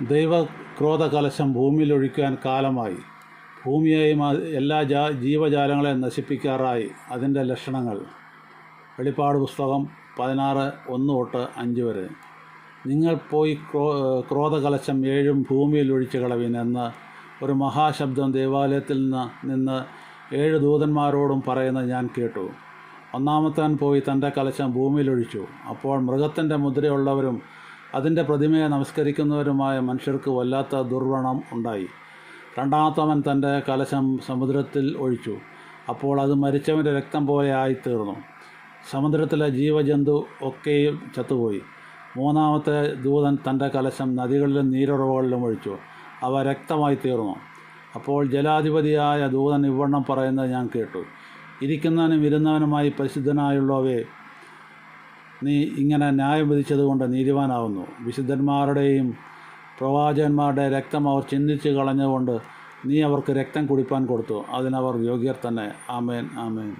ദൈവക്രോധ ഭൂമിയിൽ ഒഴിക്കാൻ കാലമായി. ഭൂമിയെയും എല്ലാ ജാ ജീവജാലങ്ങളെയും നശിപ്പിക്കാറായി. അതിന്റെ ലക്ഷണങ്ങൾ. വെളിപ്പാട് പുസ്തകം പതിനാറ് ഒന്ന് തൊട്ട് അഞ്ച് വരെ. നിങ്ങൾ പോയി ക്രോ ക്രോധകലശം ഏഴും ഭൂമിയിൽ ഒഴിച്ചു കളവിൻ എന്ന് ഒരു മഹാശബ്ദം ദേവാലയത്തിൽ നിന്ന് നിന്ന് ഏഴ് ദൂതന്മാരോടും പറയുന്നത് ഞാൻ കേട്ടു. ഒന്നാമത്തവൻ പോയി തന്റെ കലശം ഭൂമിയിലൊഴിച്ചു അപ്പോൾ മൃഗത്തിന്റെ മുദ്രയുള്ളവരും അതിന്റെ പ്രതിമയെ നമസ്കരിക്കുന്നവരുമായ മനുഷ്യർക്ക് വല്ലാത്ത ദുർവണം ഉണ്ടായി. രണ്ടാമത്തവൻ തന്റെ കലശം സമുദ്രത്തിൽ ഒഴിച്ചു. അപ്പോൾ അത് മരിച്ചവന്റെ രക്തം പോലെ ആയിത്തീർന്നു. സമുദ്രത്തിലെ ജീവജന്തു ഒക്കെയും ചത്തുപോയി. മൂന്നാമത്തെ ദൂതൻ തന്റെ കലശം നദികളിലും നീരുറവുകളിലും ഒഴിച്ചു. അവ രക്തമായി തീർന്നു. അപ്പോൾ ജലാധിപതിയായ ദൂതൻ ഇവണ്ണം പറയുന്നത് ഞാൻ കേട്ടു. ഇരിക്കുന്നവനും ഇരുന്നവനുമായി പരിശുദ്ധനായുള്ളവേ നീ ഇങ്ങനെ ന്യായം വിധിച്ചതുകൊണ്ട് നീതിവാനാവുന്നു വിശുദ്ധന്മാരുടെയും പ്രവാചകന്മാരുടെ രക്തം അവർ ചിന്തിച്ച് കളഞ്ഞതുകൊണ്ട് നീ അവർക്ക് രക്തം കുടിപ്പാൻ കൊടുത്തു. അതിനവർ യോഗ്യർ തന്നെ. ആമേൻ ആമേൻ.